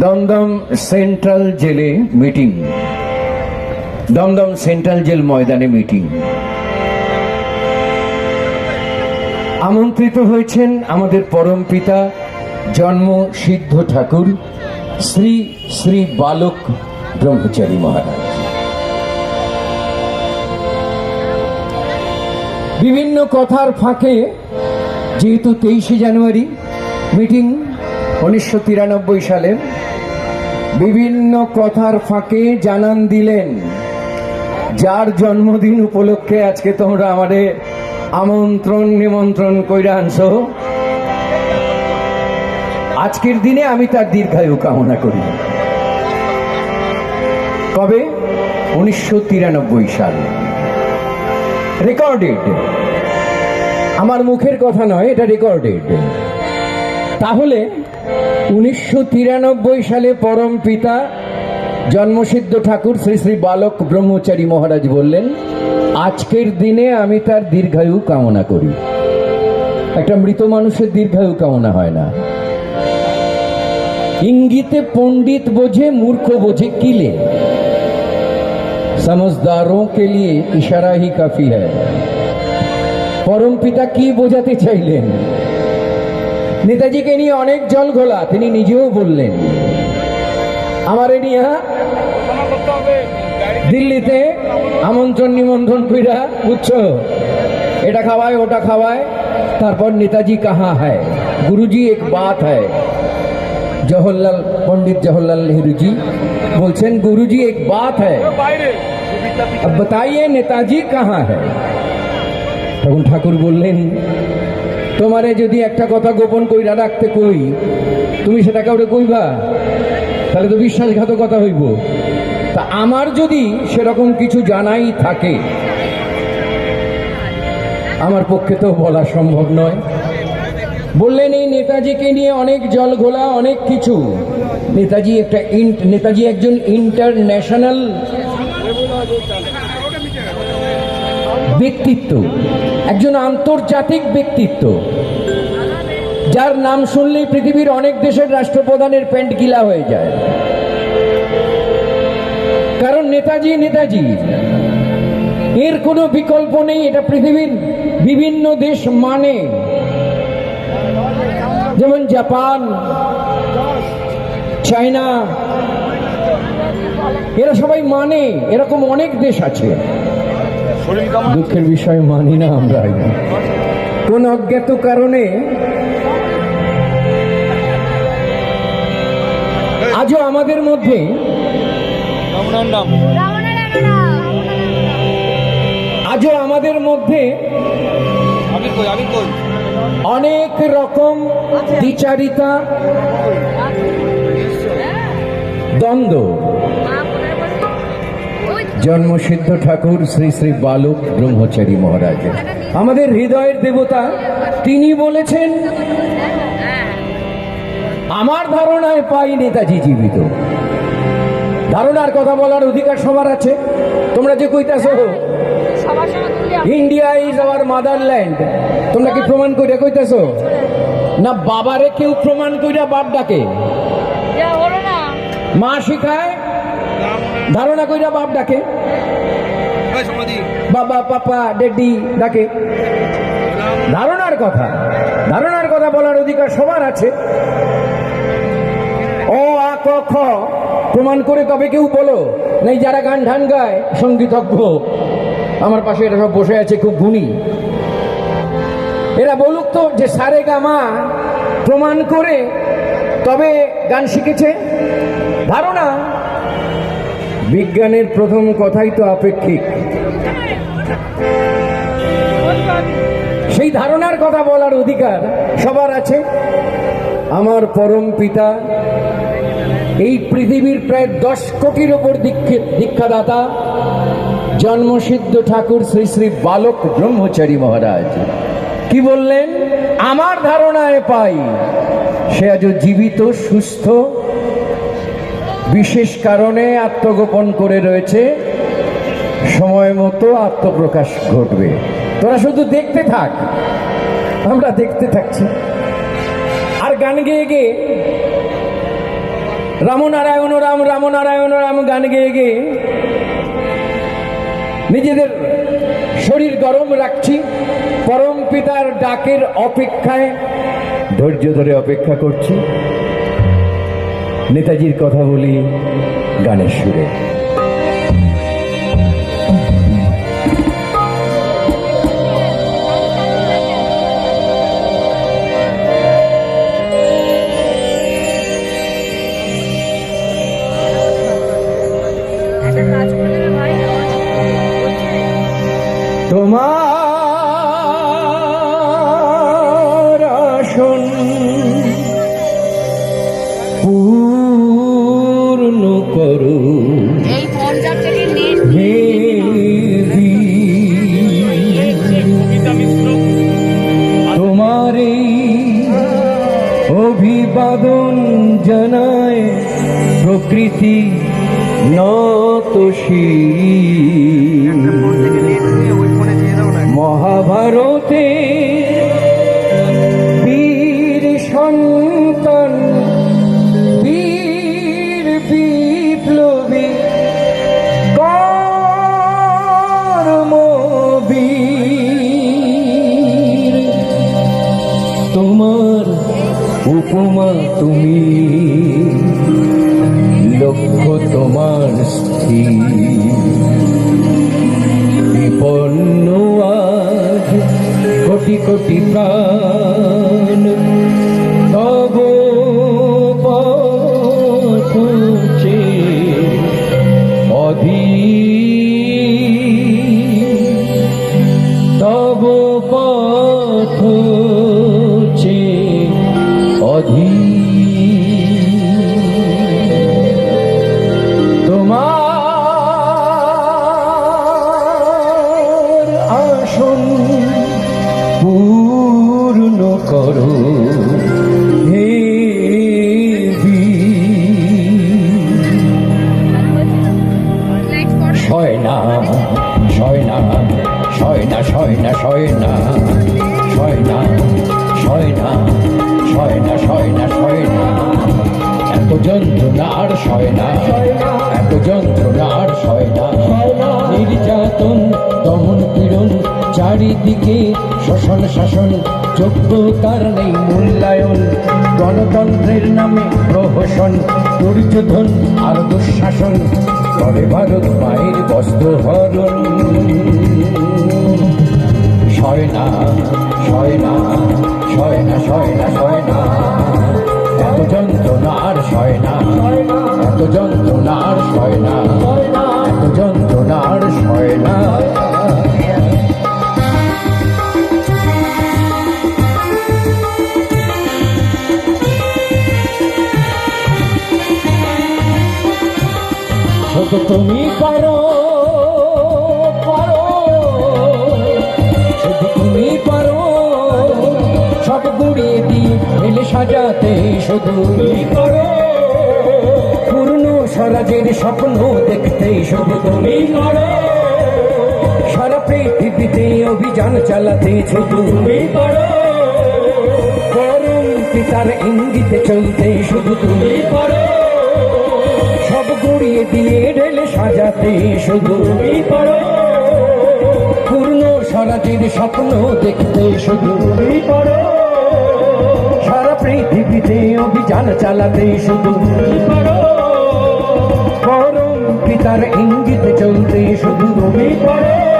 Dumdum central জেলে meeting. Dumdum central jail ময়দানে meeting. আমন্ত্রিত হয়েছেন আমাদের পরম পিতা জন্ম সিদ্ধ ঠাকুর, শ্রী শ্রী বালক ব্রহ্মচারী মহারাজ। বিভিন্ন কথার ফাঁকে যেহেতু তেইশে জানুয়ারি মিটিং উনিশশো তিরানব্বই সালের বিভিন্ন কথার ফাঁকে জানান দিলেন। যার জন্মদিন উপলক্ষে আজকে তোমরা আমাদের আমন্ত্রণ, নিমন্ত্রণ কইরা আনছো। আজকের দিনে আমি তার দীর্ঘায়ু কামনা করি। কবে? উনিশশো তিরানব্বই সাল। রেকর্ডেড আমার মুখের কথা নয়, এটা রেকর্ডেড তাহলে উনিশশো সালে পরম পিতা জন্মসিদ্ধ ঠাকুর শ্রী শ্রী বালক ব্রহ্মচারী মহারাজ বললেন, আজকের দিনে আমি তার দীর্ঘায়ু কামনা করি। একটা মৃত মানুষের দীর্ঘায়ু কামনা হয় না। ইঙ্গিতে পণ্ডিত বোঝে, মূর্খ বোঝে কিলে সমঝদারো কে লিয়ে ইশারা হি কাফি হ্যাঁ পরম পিতা কি বোঝাতে চাইলেন? নেতাজিকে নিয়ে অনেক জল ঘোলা তিনি নিজেও বললেন। আমার নিয়ে দিল্লিতে আমন্ত্রণ নিমন্ত্রণ পীড়া বুঝছ এটা খাওয়ায় ওটা খাওয়ায় তারপর নেতাজি কাহা হ্যায় গুরুজি এক বাত হ্যায় জওহরলাল পণ্ডিত জওহরলাল নেহরুজি বলছেন গুরুজি এক বাত হ্যাঁ। বতাইয়ে নেতাজি কাহা হ্যাঁ? তখন ঠাকুর বললেন তোমারে যদি একটা কথা গোপন কইরা রাখতে কই, তুমি সেটা কাউরে কইবা? তাহলে তো বিশ্বাসঘাতকতা হইব। তা আমার যদি সেরকম কিছু জানাই থাকে, আমার পক্ষে তো বলা সম্ভব নয়। বললেন, এই নেতাজিকে নিয়ে অনেক জল ঘোলা, অনেক কিছু। নেতাজি একটা নেতাজি একজন ইন্টারন্যাশনাল ব্যক্তিত্ব, একজন আন্তর্জাতিক ব্যক্তিত্ব, যার নাম শুনলেই পৃথিবীর অনেক দেশের রাষ্ট্রপ্রধানের প্যান্ট গিলা হয়ে যায়। কারণ নেতাজি নেতাজি, এর কোনো বিকল্প নেই, এটা পৃথিবীর বিভিন্ন দেশ মানে। যেমন জাপান, চায়না, এরা সবাই মানে এরকম অনেক দেশ আছে। দুঃখের বিষয় মানি না আমরা। কোন অজ্ঞাত কারণে আজও আমাদের মধ্যে আজও আমাদের মধ্যে অনেক রকম দ্বিচারিতা দ্বন্দ্ব। জন্মসিদ্ধ ঠাকুর শ্রী শ্রী বালক ব্রহ্মচারী মহারাজ আমাদের হৃদয়ের দেবতা তিনি বলেছেন আমার ধারণায় পাই নেতাজি জীবিত। ধারণার কথা বলার অধিকার সবার আছে। তোমরা যে কইতাছ ইন্ডিয়া ইজ আওয়ার মাদারল্যান্ড। তোমরা কি প্রমাণ কইরা কইতাছ? না বাবারে কেউ প্রমাণ কইরা বাপ ডাকে। মা শিখায় ধারণা কইরা বাপ ডাকে। বাবা পাপা ডেডি ডাকে। ধারণার কথা। ধারণার কথা বলার অধিকার সবার আছে। ও আ ক খ প্রমাণ করে তবে কেউ বলো নাই যারা গান ঢান গায় সঙ্গীতজ্ঞ আমার পাশে এরা সব বসে আছে খুব গুণী। এরা বলুক তো যে সারে গামা প্রমাণ করে তবে গান শিখেছে। ধারণা বিজ্ঞানের প্রথম কথাই তো আপেক্ষিক। সেই ধারণার কথা বলার অধিকার সবার আছে। আমার পরম পিতা, এই পৃথিবীর প্রায় দশ কোটির ওপর দীক্ষাদাতা, জন্মসিদ্ধ ঠাকুর শ্রী শ্রী বালক ব্রহ্মচারী মহারাজ। কি বললেন? আমার ধারণায় পাই, সে আজও জীবিত, সুস্থ বিশেষ কারণে আত্মগোপন করে রয়েছে। সময় মতো আত্মপ্রকাশ ঘটবে। তোরা শুধু দেখতে থাক। আমরা দেখতে থাকছি। আর গান গেয়ে গেয়ে রামনারায়ণ, রাম রামনারায়ণ, রাম গান গেয়ে গেয়ে নিজেদের শরীর গরম রাখছি। পরম পিতার ডাকের অপেক্ষায় ধৈর্য ধরে অপেক্ষা করছি। নেতাজির কথা বলি গানের সুরে। তোমার উপমা তুমি। লক্ষ্য তোমার স্থির। বিপন্ন আজ কোটি কোটি প্রাণ। তব অধীর এত যন্ত্রণা আর সয় না। এত যন্ত্রণার সয় নির্যাতন, দমন পীড়ন, চারিদিকে শোষণ শাসন যোগ্যতার নেই মূল্যায়ন। গণতন্ত্রের নামে প্রহসন, দুর্যোধন আর দুঃশাসন। শুধু তুমি পারো পারো। তুমি পারো, সব গুড়িয়ে দিয়ে এলে সাজাতে শুধু পারো। পূর্ণ স্বরাজের স্বপ্ন দেখতে শুধু তুমি পারো। সারা পৃথিবীতে অভিযান চালাতে শুধু তুমি পারো। পিতার ইঙ্গিতে চলতে শুধু তুমি পারো। সব গড়িয়ে দিয়ে ঢেলে সাজাতে শুধু পূর্ণ স্বরাজের স্বপ্ন দেখতে শুধু সারা পৃথিবীতে অভিযান চালাতে শুধু পরম পিতার ইঙ্গিত চলতে শুধু রবি পারো।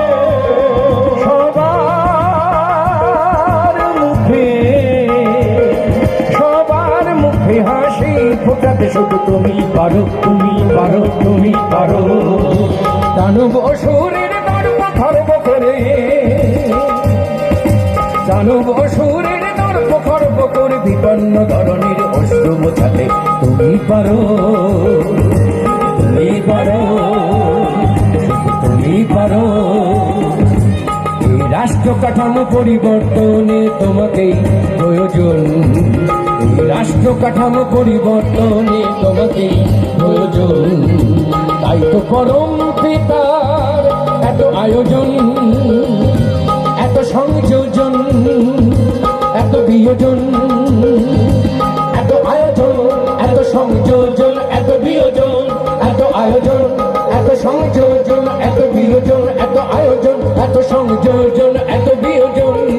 তুমি পারো তুমি পারো তুমি পারো। দানব অসুরের দর্প খর্ব করে। দানব অসুরের দর্প খর্ব করে বিপন্ন ধরনের অস্ত্র মোছাতে তুমি পারো তুমি পারো তুমি পারো। রাষ্ট্র কাঠামো পরিবর্তনে তোমাকেই প্রয়োজন। রাষ্ট্র কাঠামো পরিবর্তনে তোমাকেই প্রয়োজন তাই তো পরম পিতার এত আয়োজন, এত সংযোজন, এত বিয়োজন, এত আয়োজন, এত সংযোজন, এত বিয়োজন, এত আয়োজন, এত সংযোজন, এত বিয়োজন, এত আয়োজন, এত সংযোজন, এত বিয়োজন।